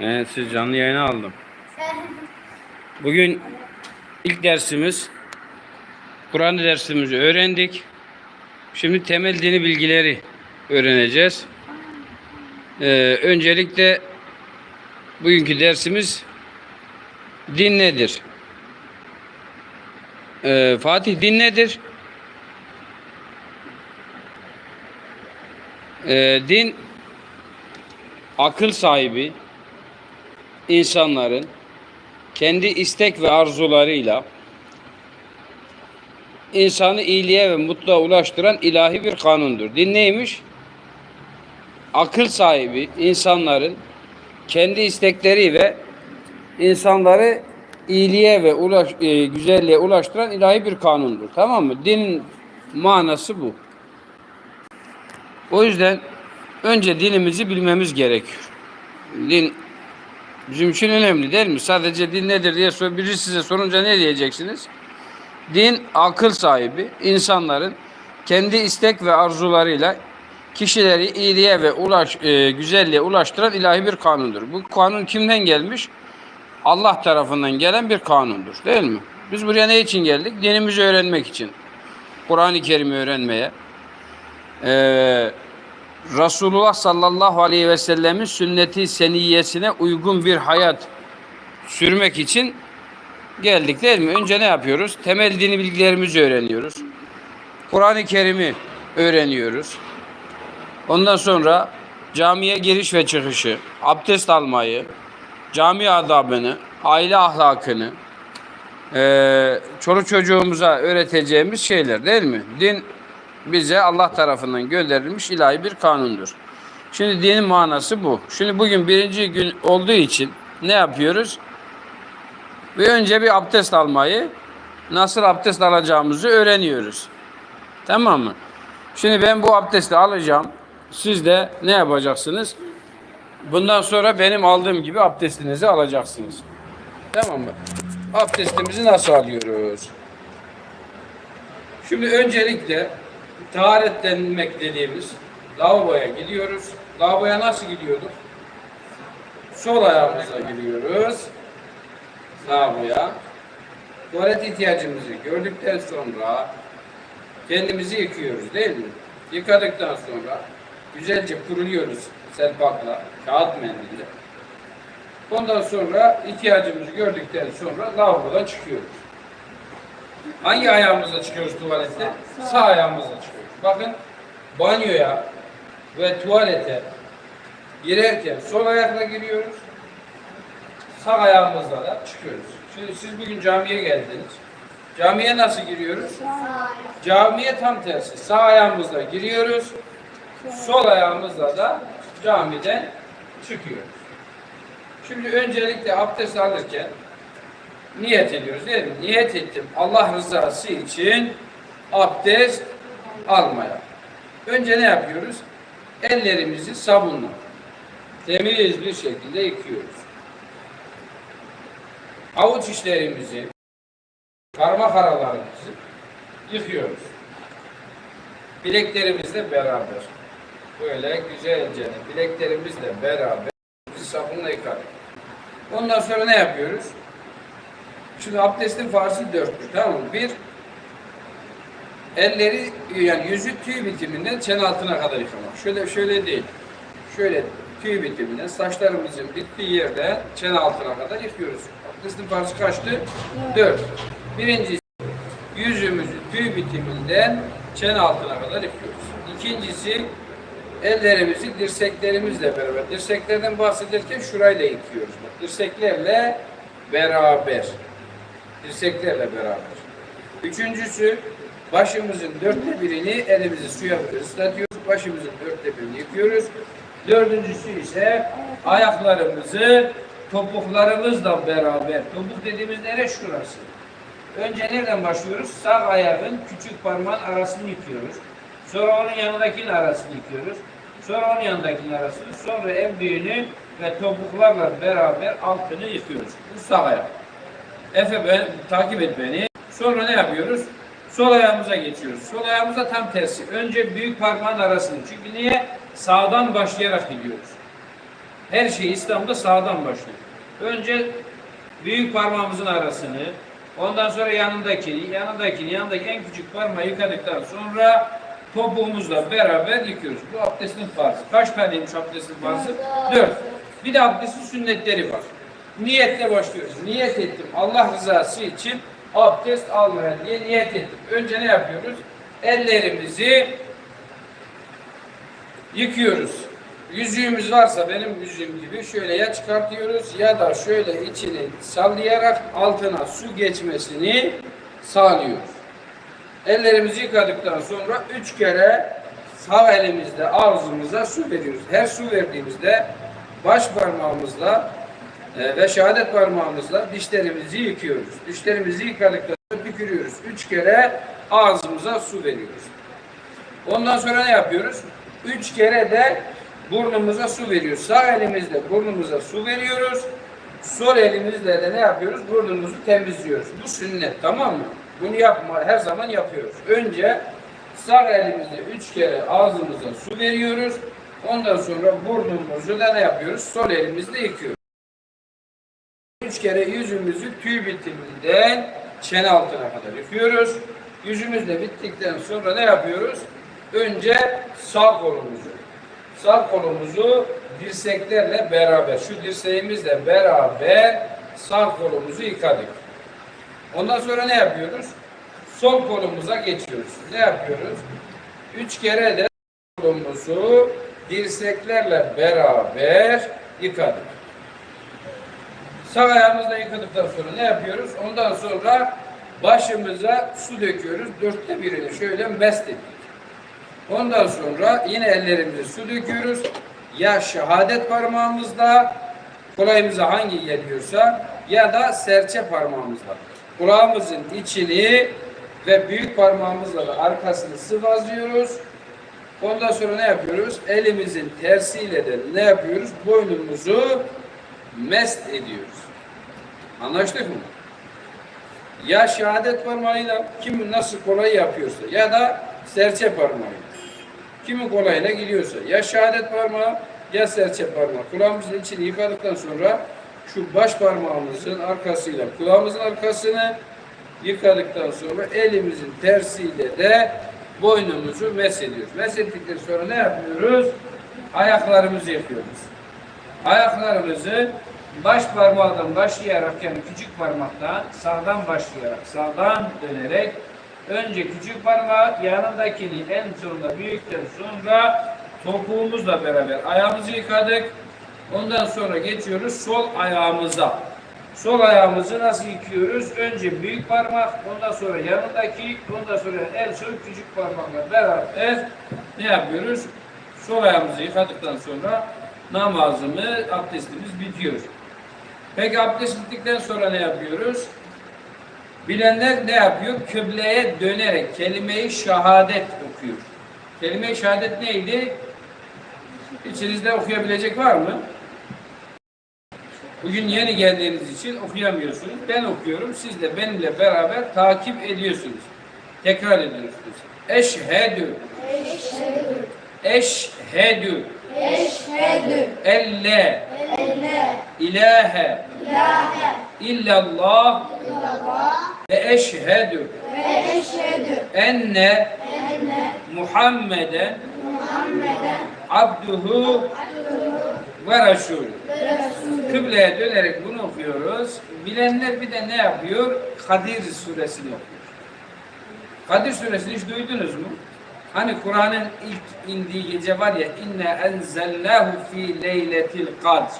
Evet, siz canlı yayına aldım. Bugün ilk dersimiz Kur'an dersimizi öğrendik. Şimdi temel dini bilgileri öğreneceğiz. Ee, öncelikle bugünkü dersimiz din nedir? Ee, Fatih din nedir? Ee, din akıl sahibi insanların kendi istek ve arzularıyla insanı iyiliğe ve mutluluğa ulaştıran ilahi bir kanundur. Din neymiş? Akıl sahibi insanların kendi istekleri ve insanları iyiliğe ve ulaş, e, güzelliğe ulaştıran ilahi bir kanundur. Tamam mı? Dinin manası bu. O yüzden önce dinimizi bilmemiz gerekiyor. Din bizim için önemli değil mi? Sadece din nedir diye sor, biri size sorunca ne diyeceksiniz? Din akıl sahibi insanların kendi istek ve arzularıyla kişileri iyiliğe ve ulaş, e, güzelliğe ulaştıran ilahi bir kanundur. Bu kanun kimden gelmiş? Allah tarafından gelen bir kanundur değil mi? Biz buraya ne için geldik? Dinimizi öğrenmek için. Kur'an-ı Kerim'i öğrenmeye. Ee, Resulullah sallallahu aleyhi ve sellemin sünneti seniyyesine uygun bir hayat sürmek için geldik değil mi? Önce ne yapıyoruz? Temel dini bilgilerimizi öğreniyoruz. Kur'an-ı Kerim'i öğreniyoruz. Ondan sonra camiye giriş ve çıkışı, abdest almayı, cami adabını, aile ahlakını, çoluk çocuğumuza öğreteceğimiz şeyler değil mi? Din bize Allah tarafından gönderilmiş ilahi bir kanundur. Şimdi dinin manası bu. Şimdi bugün birinci gün olduğu için ne yapıyoruz? Ve önce bir abdest almayı, nasıl abdest alacağımızı öğreniyoruz. Tamam mı? Şimdi ben bu abdesti alacağım. Siz de ne yapacaksınız? Bundan sonra benim aldığım gibi abdestinizi alacaksınız. Tamam mı? Abdestimizi nasıl alıyoruz? Şimdi öncelikle taharet denilmek dediğimiz lavaboya gidiyoruz. Lavaboya nasıl gidiyorduk? Sol ayağımızla giriyoruz. Lavaboya. Tuvalet ihtiyacımızı gördükten sonra kendimizi yıkıyoruz değil mi? Yıkadıktan sonra güzelce kuruluyoruz selpakla, kağıt mendille. Ondan sonra ihtiyacımızı gördükten sonra lavabodan çıkıyoruz. Hangi ayağımızla çıkıyoruz tuvalete? Sağ ayağımızla çıkıyoruz. Bakın banyoya ve tuvalete girerken sol ayakla giriyoruz. Sağ ayağımızla da çıkıyoruz. Şimdi siz bugün camiye geldiniz. Camiye nasıl giriyoruz? Camiye tam tersi. Sağ ayağımızla giriyoruz. Sol ayağımızla da camiden çıkıyoruz. Şimdi öncelikle abdest alırken niyet ediyoruz değil mi? Niyet ettim Allah rızası için abdest almaya. Önce ne yapıyoruz? Ellerimizi sabunla temiz bir şekilde yıkıyoruz. Avuç içlerimizi, parmak aralarımızı yıkıyoruz. Bileklerimizle beraber. Böyle güzelce bileklerimizle beraber sabunla yıkadık. Ondan sonra ne yapıyoruz? Şimdi abdestin farzı dörttür. Tamam mı? Bir, elleri yani yüzü tüy bitiminden çene altına kadar yıkamak. Şöyle şöyle değil. Şöyle tüy bitiminden saçlarımızın bittiği yerden çene altına kadar yıkıyoruz. Abdestin farzı kaçtı? Dört. Birincisi yüzümüzü tüy bitiminden çene altına kadar yıkıyoruz. İkincisi ellerimizi dirseklerimizle beraber. Dirseklerden bahsederken şurayla yıkıyoruz. Dirseklerle beraber. Dirseklerle beraber. Üçüncüsü başımızın dörtte birini elimizi suya ıslatıyoruz. Başımızın dörtte birini yıkıyoruz. Dördüncüsü ise ayaklarımızı topuklarımızla beraber. Topuk dediğimiz nere? Şurası. Önce nereden başlıyoruz? Sağ ayağın küçük parmağın arasını yıkıyoruz. Sonra onun yanındakinin arasını yıkıyoruz. Sonra onun yanındakinin arasını. Sonra en büyüğünü ve topuklarla beraber altını yıkıyoruz. Bu sağ ayak. Efe ben, takip et beni. Sonra ne yapıyoruz? Sol ayağımıza geçiyoruz. Sol ayağımıza tam tersi. Önce büyük parmağın arasını. Çünkü niye? Sağdan başlayarak gidiyoruz. Her şey İslam'da sağdan başlıyor. Önce büyük parmağımızın arasını, ondan sonra yanındakini, yanındakini, yanındaki en küçük parmağı yıkadıktan sonra topuğumuzla beraber yıkıyoruz. Bu abdestin farzı. Kaç taneymiş abdestin farzı? Dört. Bir de abdestin sünnetleri var. Niyetle başlıyoruz. Niyet ettim Allah rızası için abdest almaya diye niyet ettim. Önce ne yapıyoruz? Ellerimizi yıkıyoruz. Yüzüğümüz varsa benim yüzüğüm gibi şöyle ya çıkartıyoruz ya da şöyle içini sallayarak altına su geçmesini sağlıyoruz. Ellerimizi yıkadıktan sonra üç kere sağ elimizle ağzımıza su veriyoruz. Her su verdiğimizde baş parmağımızla e, ve şehadet parmağımızla dişlerimizi yıkıyoruz. Dişlerimizi yıkadıktan sonra tükürüyoruz. Üç kere ağzımıza su veriyoruz. Ondan sonra ne yapıyoruz? Üç kere de burnumuza su veriyoruz. Sağ elimizle burnumuza su veriyoruz. Sol elimizle de ne yapıyoruz? Burnumuzu temizliyoruz. Bu sünnet tamam mı? Bunu yapma her zaman yapıyoruz. Önce sağ elimizle üç kere ağzımıza su veriyoruz. Ondan sonra burnumuzu da ne yapıyoruz? Sol elimizle yıkıyoruz. Üç kere yüzümüzü tüy bitiminden çene altına kadar yıkıyoruz. Yüzümüz de bittikten sonra ne yapıyoruz? Önce sağ kolumuzu. Sağ kolumuzu dirseklerle beraber, şu dirseğimizle beraber sağ kolumuzu yıkadık. Ondan sonra ne yapıyoruz? Sol kolumuza geçiyoruz. Ne yapıyoruz? Üç kere de kolumuzu dirseklerle beraber yıkadık. Sağ ayağımızla yıkadıktan sonra ne yapıyoruz? Ondan sonra başımıza su döküyoruz. Dörtte birini şöyle mest ettik. Ondan sonra yine ellerimize su döküyoruz. Ya şehadet parmağımızla kolayımıza hangi geliyorsa ya da serçe parmağımızla. Kulağımızın içini ve büyük parmağımızla da arkasını sıvazlıyoruz. Ondan sonra ne yapıyoruz? Elimizin tersiyle de ne yapıyoruz? Boynumuzu mest ediyoruz. Anlaştık mı? Ya şehadet parmağıyla kim nasıl kolay yapıyorsa ya da serçe parmağıyla. Kimin kolayına gidiyorsa ya şehadet parmağı ya serçe parmağı. Kulağımızın içini yıkadıktan sonra şu baş parmağımızın arkasıyla kulağımızın arkasını yıkadıktan sonra elimizin tersiyle de boynumuzu mesediyoruz. Mesettikten sonra ne yapıyoruz? Ayaklarımızı yapıyoruz. Ayaklarımızı baş parmağından başlayarak yani küçük parmaktan sağdan başlayarak sağdan dönerek önce küçük parmağı yanındakini en sonunda büyükten sonra topuğumuzla beraber ayağımızı yıkadık. Ondan sonra geçiyoruz sol ayağımıza. Sol ayağımızı nasıl yıkıyoruz? Önce büyük parmak, ondan sonra yanındaki, ondan sonra en son küçük parmakla beraber ne yapıyoruz? Sol ayağımızı yıkadıktan sonra namazımız, abdestimiz bitiyor. Peki abdest bittikten sonra ne yapıyoruz? Bilenler ne yapıyor? Kıbleye dönerek kelime-i şehadet okuyor. Kelime-i şehadet neydi? İçinizde okuyabilecek var mı? Bugün yeni geldiğiniz için okuyamıyorsunuz. Ben okuyorum. Siz de benimle beraber takip ediyorsunuz. Tekrar ediyorsunuz. Eşhedü. Eşhedü. Eşhedü Elle. elle. İlahe. İlahe. İllallah. İllallah. Ve eşhedü. Ve eşhedü. Enne. Enne. Muhammeden. Muhammeden. Abduhu. Abduhu. Ve resulü. Kıbleye dönerek bunu okuyoruz. Bilenler bir de ne yapıyor? Kadir suresini okuyor. Kadir suresini hiç duydunuz mu? Hani Kur'an'ın ilk indiği gece var ya inne enzelnahu fi leyletil kadr.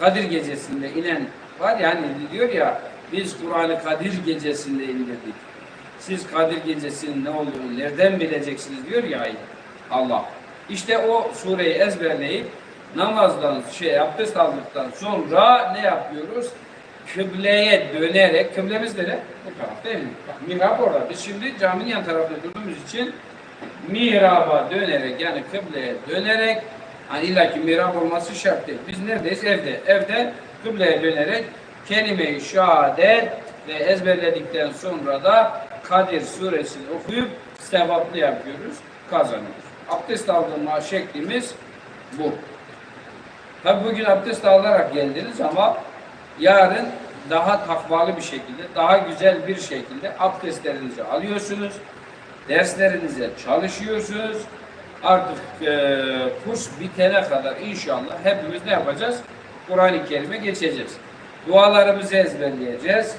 Kadir gecesinde inen var ya hani diyor ya biz Kur'an'ı Kadir gecesinde indirdik. Siz Kadir gecesinin ne olduğunu nereden bileceksiniz diyor ya. Allah. İşte o sureyi ezberleyip namazdan şey abdest aldıktan sonra ne yapıyoruz? Kıbleye dönerek, kıblemiz de ne? Bu taraf değil mi? Bak mihrap orada. Biz şimdi caminin yan tarafında durduğumuz için mihraba dönerek yani kıbleye dönerek hani illa ki mihrap olması şart değil. Biz neredeyiz? Evde. Evde kıbleye dönerek kelime-i şehadet ve ezberledikten sonra da Kadir suresini okuyup sevaplı yapıyoruz, kazanıyoruz. Abdest aldırma şeklimiz bu. Tabi bugün abdest alarak geldiniz ama yarın daha takvalı bir şekilde, daha güzel bir şekilde abdestlerinizi alıyorsunuz. Derslerinize çalışıyorsunuz. Artık eee kurs bitene kadar inşallah hepimiz ne yapacağız? Kur'an-ı Kerim'e geçeceğiz. Dualarımızı ezberleyeceğiz.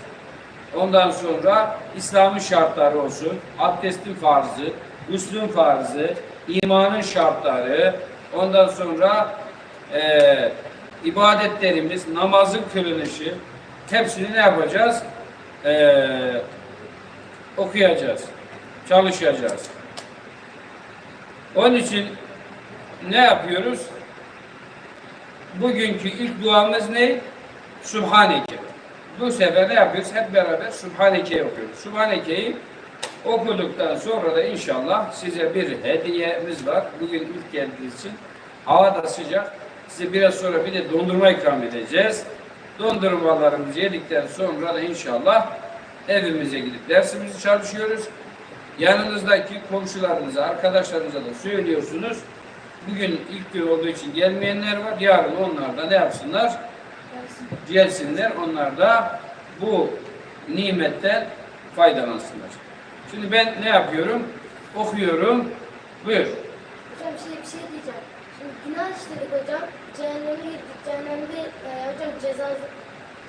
Ondan sonra İslam'ın şartları olsun, abdestin farzı, üslün farzı, imanın şartları, ondan sonra eee, ibadetlerimiz, namazın kılınışı, hepsini ne yapacağız? Eee, okuyacağız, çalışacağız. Onun için ne yapıyoruz? Bugünkü ilk duamız ne? Subhaneke. Bu sefer ne yapıyoruz? Hep beraber Subhaneke'yi okuyoruz. Subhaneke'yi okuduktan sonra da inşallah size bir hediyemiz var. Bugün ilk geldiğiniz için. Hava da sıcak. Size biraz sonra bir de dondurma ikram edeceğiz. Dondurmalarımızı yedikten sonra da inşallah evimize gidip dersimizi çalışıyoruz. Yanınızdaki komşularınıza, arkadaşlarınıza da söylüyorsunuz. Bugün ilk gün olduğu için gelmeyenler var. Yarın onlar da ne yapsınlar? Gelsinler. Onlar da bu nimetten faydalansınlar. Şimdi ben ne yapıyorum? Okuyorum. Buyur. Hocam şey bir şey diyeceğim. Şimdi günah işledik hocam. Cehenneme gittik. Cehennemde e, hocam ceza,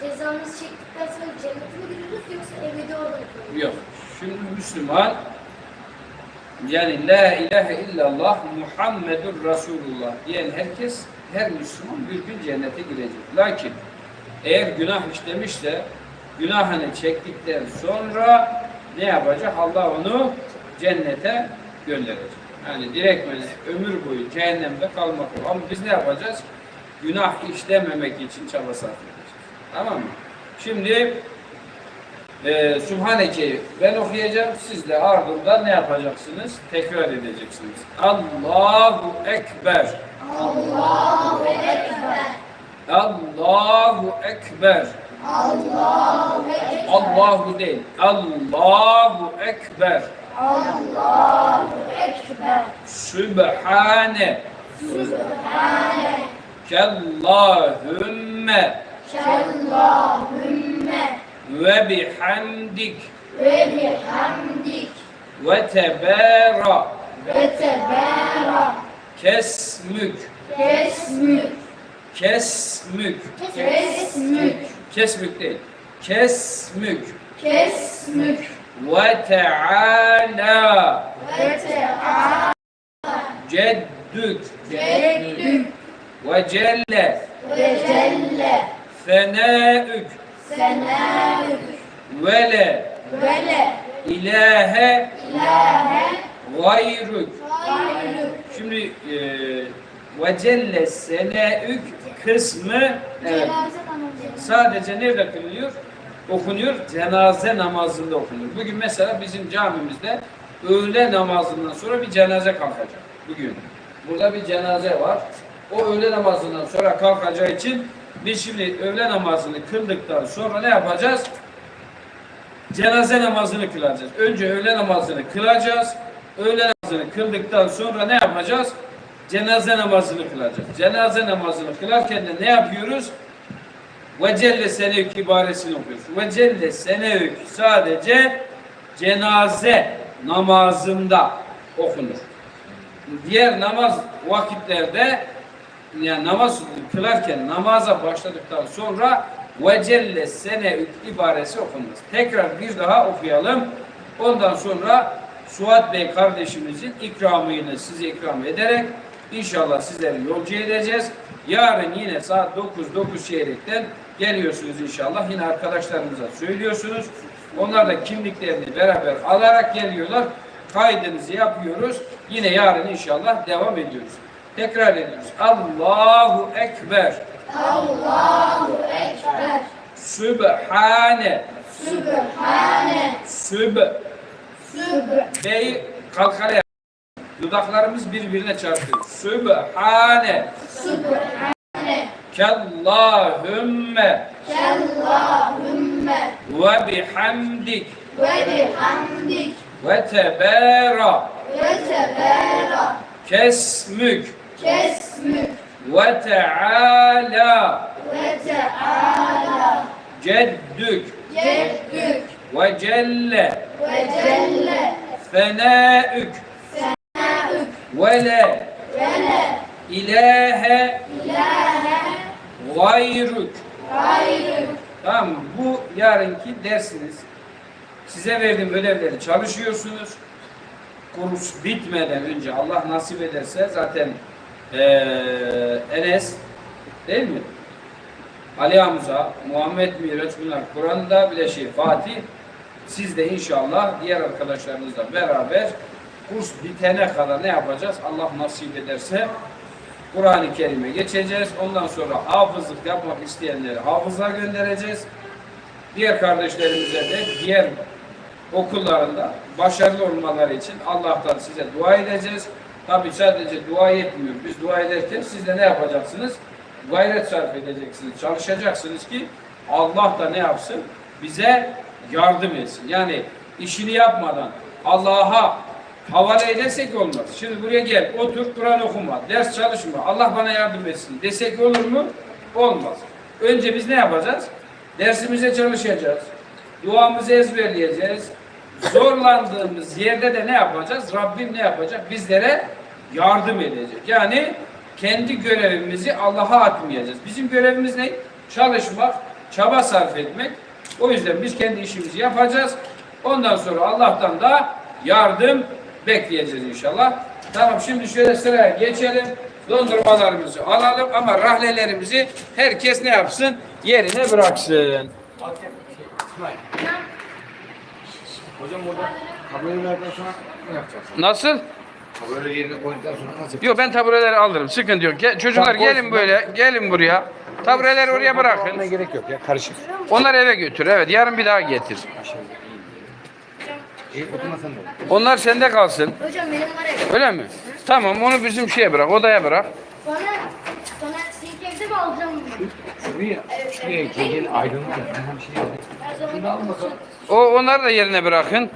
cezamızı çektikten sonra cennete mi giriyoruz yoksa ebedi orada mı? Yok. Şimdi Müslüman yani La ilahe illallah Muhammedur Resulullah diyen herkes, her Müslüman bir gün cennete girecek. Lakin eğer günah işlemişse günahını çektikten sonra ne yapacak? Allah onu cennete gönderecek. Yani direktmen ömür boyu cehennemde kalmak yok. Ama biz ne yapacağız? Günah işlememek için çaba sarf edeceğiz. Tamam mı? Şimdi e, Subhaneke'yi ben okuyacağım. Siz de ardından ne yapacaksınız? Tekrar edeceksiniz. Allahu Ekber. Allahu Ekber. Allahu Ekber. Allahu Ekber. Allahu değil. Allahu Ekber. Allahu Ekber. Sübhane. Sübhane. Kellahümme Kellahümme ve bihamdik ve bihamdik ve tebara ve tebara kesmük. Kesmük. Kesmük. Kesmük. Kesmük değil. Kesmük. Kesmük. Ve teala ve teala ceddük. Ceddük. Ve celle. Ve celle. Fenaük senâük ve le ve le ilahe ilahe gayrük gayrük Şimdi e, ve celle seneük kısmı evet, sadece nerede kılınıyor? Okunuyor. Cenaze namazında okunur. Bugün mesela bizim camimizde öğle namazından sonra bir cenaze kalkacak. Bugün. Burada bir cenaze var. O öğle namazından sonra kalkacağı için biz şimdi öğle namazını kıldıktan sonra ne yapacağız? Cenaze namazını kılacağız. Önce öğle namazını kılacağız. Öğle namazını kıldıktan sonra ne yapacağız? Cenaze namazını kılacağız. Cenaze namazını kılarken de ne yapıyoruz? Ve celle senevk ibaresini okuyoruz. Ve celle senevk sadece cenaze namazında okunur. Diğer namaz vakitlerde yani namaz kılarken namaza başladıktan sonra ve celle senevk ibaresi okunmaz. Tekrar bir daha okuyalım. Ondan sonra Suat Bey kardeşimizin ikramını size ikram ederek inşallah sizleri yolcu edeceğiz. Yarın yine saat 9 9 çeyrekten geliyorsunuz inşallah. Yine arkadaşlarımıza söylüyorsunuz. Onlar da kimliklerini beraber alarak geliyorlar. Kaydınızı yapıyoruz. Yine yarın inşallah devam ediyoruz. Tekrar ediyoruz. Allahu Ekber. Allahu Ekber Sübhane. Sübhane Süb. Sübhane Bey kalkara. Dudaklarımız birbirine çarpıyor. Sübhane. Sübhane Kellahümme Kellahümme ve bihamdik ve bihamdik ve tebara ve tebera kesmük kesmük ve teala. Ve teala. Ceddük. Ceddük. Ve celle. Ve celle. Fenaük naük ve le. Ve le. İlahe ilahe gayrük. Gayrı Tamam mı? Bu yarınki dersiniz. Size verdiğim ödevleri çalışıyorsunuz. Kurs bitmeden önce Allah nasip ederse zaten eee, Enes değil mi? Ali Hamza, Muhammed Miraç bunlar Kur'an'da de şey Fatih. Siz de inşallah diğer arkadaşlarınızla beraber kurs bitene kadar ne yapacağız? Allah nasip ederse Kur'an-ı Kerim'e geçeceğiz. Ondan sonra hafızlık yapmak isteyenleri hafızlığa göndereceğiz. Diğer kardeşlerimize de diğer okullarında başarılı olmaları için Allah'tan size dua edeceğiz. Tabi sadece dua yetmiyor. Biz dua ederken siz de ne yapacaksınız? Gayret sarf edeceksiniz, çalışacaksınız ki Allah da ne yapsın? Bize yardım etsin. Yani işini yapmadan Allah'a havale edersek olmaz. Şimdi buraya gel, otur, Kur'an okuma, ders çalışma, Allah bana yardım etsin desek olur mu? Olmaz. Önce biz ne yapacağız? Dersimize çalışacağız. Duamızı ezberleyeceğiz. Zorlandığımız yerde de ne yapacağız? Rabbim ne yapacak? Bizlere yardım edecek. Yani kendi görevimizi Allah'a atmayacağız. Bizim görevimiz ne? Çalışmak, çaba sarf etmek. O yüzden biz kendi işimizi yapacağız. Ondan sonra Allah'tan da yardım bekleyeceğiz inşallah. Tamam şimdi şöyle sıraya geçelim. Dondurmalarımızı alalım ama rahlelerimizi herkes ne yapsın? Yerine bıraksın. Hocam burada verdikten sonra ne yapacağız? Nasıl? Tabloyu yerine koyduktan sonra nasıl yapacağız? Yok ben tabureleri alırım. Sıkıntı yok. Gel, çocuklar Tamam, gelin koy. böyle. Gelin buraya. Tabureleri oraya Almaya bırakın. gerek yok ya karışık. Onları eve götür. Evet yarın bir daha getir. Aşağıda iyi. İyi oturmasan da olur. Onlar sende kalsın. Hocam benim var ya. Öyle mi? Tamam onu bizim şeye bırak. Odaya bırak. Sonra, sonra senin evde mi alacağım şuraya gel şey O onları da yerine bırakın.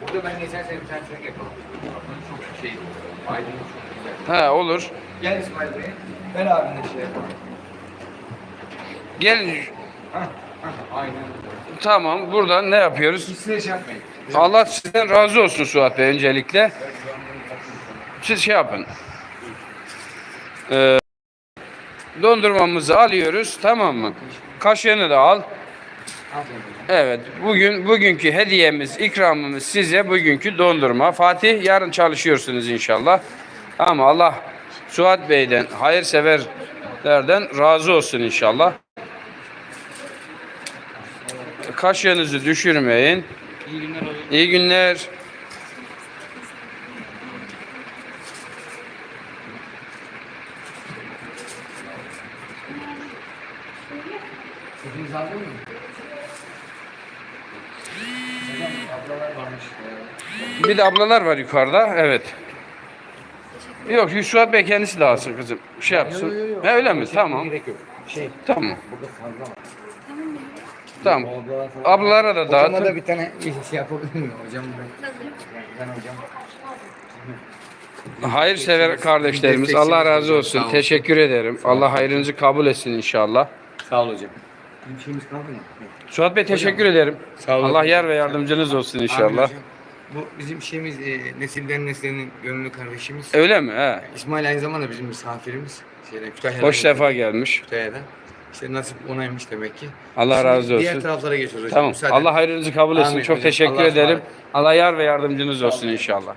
Burada ben geçersen bir tane çocuk yapalım. Tablonun çok şey, aydınlık çok güzel. Ha olur. Gel İsmail Bey. Ver abine şey yapalım. Gelin. Hah, hah, aynen. Tamam buradan ne yapıyoruz? Hiç size yapmayın. Allah sizden razı olsun Suat Bey öncelikle. Siz şey yapın. Ee, dondurmamızı alıyoruz tamam mı? Kaşığını da al. Evet, bugün bugünkü hediyemiz, ikramımız size bugünkü dondurma. Fatih yarın çalışıyorsunuz inşallah. Ama Allah Suat Bey'den, hayırseverlerden razı olsun inşallah. Kaşığınızı düşürmeyin. İyi günler. İyi günler. Hepiniz aldın mı? Hocam ablalar varmış. Bir de ablalar var yukarıda. Evet. Yok, Suat Bey kendisi de alsın kızım. Şey yapsın. Ha, öyle mi? Tamam. Gerek yok. Şey, Tamam. burada fazla var. Tamam. Ablalara da Hocama dağıtın. da bir tane şey yapabilir miyim hocam? Ben, ben hocam. Hayırsever kardeşlerimiz Allah razı olsun. Teşekkür ederim. Allah hayrınızı kabul etsin inşallah. Sağ ol hocam. Bir şeyimiz kaldı mı? Yok. Suat Bey teşekkür ederim. Sağ olun. Allah yar ve yardımcınız olsun inşallah. Bu bizim şeyimiz e, nesilden neslenin gönüllü kardeşimiz. Öyle mi? He. İsmail aynı zamanda bizim misafirimiz. Şeyden, Kütahya'dan. Hoş sefa gelmiş. Kütahya'dan. İşte nasip onaymış demek ki. Allah Şimdi razı Diğer olsun. taraflara geçiyoruz hocam. Tamam. Müsaade. Allah hayrınızı kabul etsin. Amin Çok hocam. teşekkür Allah'a ederim. Allah yar ve yardımcınız olsun inşallah.